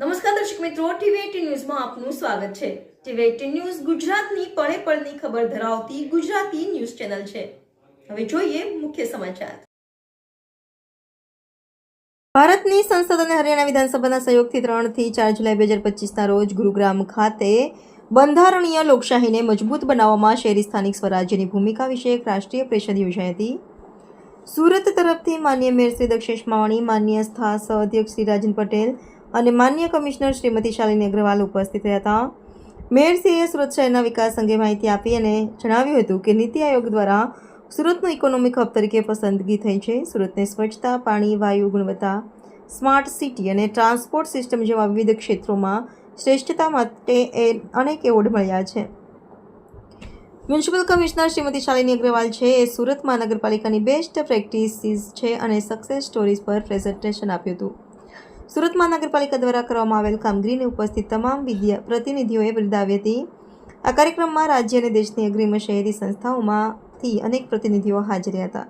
નમસ્કાર દર્શક મિત્રો ટીવી ન્યૂઝમાં આપનું સ્વાગત છે. ટીવી ન્યૂઝ ગુજરાતની પળે પળની ખબર ધરાવતી ગુજરાતી ન્યૂઝ ચેનલ છે. હવે જોઈએ મુખ્ય સમાચાર. ભારતની સંસદ અને હરિયાણા વિધાનસભાના સહયોગથી ત્રણથી ચાર જુલાઈ બે હજાર પચીસના રોજ ગુરુગ્રામ ખાતે બંધારણીય લોકશાહીને મજબૂત બનાવવામાં શહેરી સ્થાનિક સ્વરાજ્યની ભૂમિકા વિશે રાષ્ટ્રીય પરિષદ યોજાઈ હતી. સુરત તરફથી માન્ય મેયર શ્રી દક્ષેશ માવાણી, માન્ય સ્થા સહઅધ્યક્ષ શ્રી રાજન પટેલ અને માન્ય કમિશનર શ્રીમતી શાલિની અગ્રવાલ ઉપસ્થિત રહ્યા હતા. મેયરસિંહે સુરત શહેરના વિકાસ અંગે માહિતી આપી અને જણાવ્યું હતું કે નીતિ આયોગ દ્વારા સુરતનું ઇકોનોમિક હબ તરીકે પસંદગી થઈ છે. સુરતને સ્વચ્છતા, પાણી, વાયુ ગુણવત્તા, સ્માર્ટ સિટી અને ટ્રાન્સપોર્ટ સિસ્ટમ જેવા વિવિધ ક્ષેત્રોમાં શ્રેષ્ઠતા માટે એ અનેક એવોર્ડ મળ્યા છે. મ્યુનિસિપલ કમિશનર શ્રીમતી શાલિની અગ્રવાલ છે. એ સુરત મહાનગરપાલિકાની બેસ્ટ પ્રેક્ટિસીસ છે અને સક્સેસ સ્ટોરીઝ પર પ્રેઝન્ટેશન આપ્યું હતું. સુરત મહાનગરપાલિકા દ્વારા કરવામાં આવેલ કામગીરીને ઉપસ્થિત તમામ વિદ્યા પ્રતિનિધિઓએ બિરદાવી હતી. આ કાર્યક્રમમાં રાજ્ય અને દેશની અગ્રીમ શહેરી સંસ્થાઓમાંથી અનેક પ્રતિનિધિઓ હાજર હતા.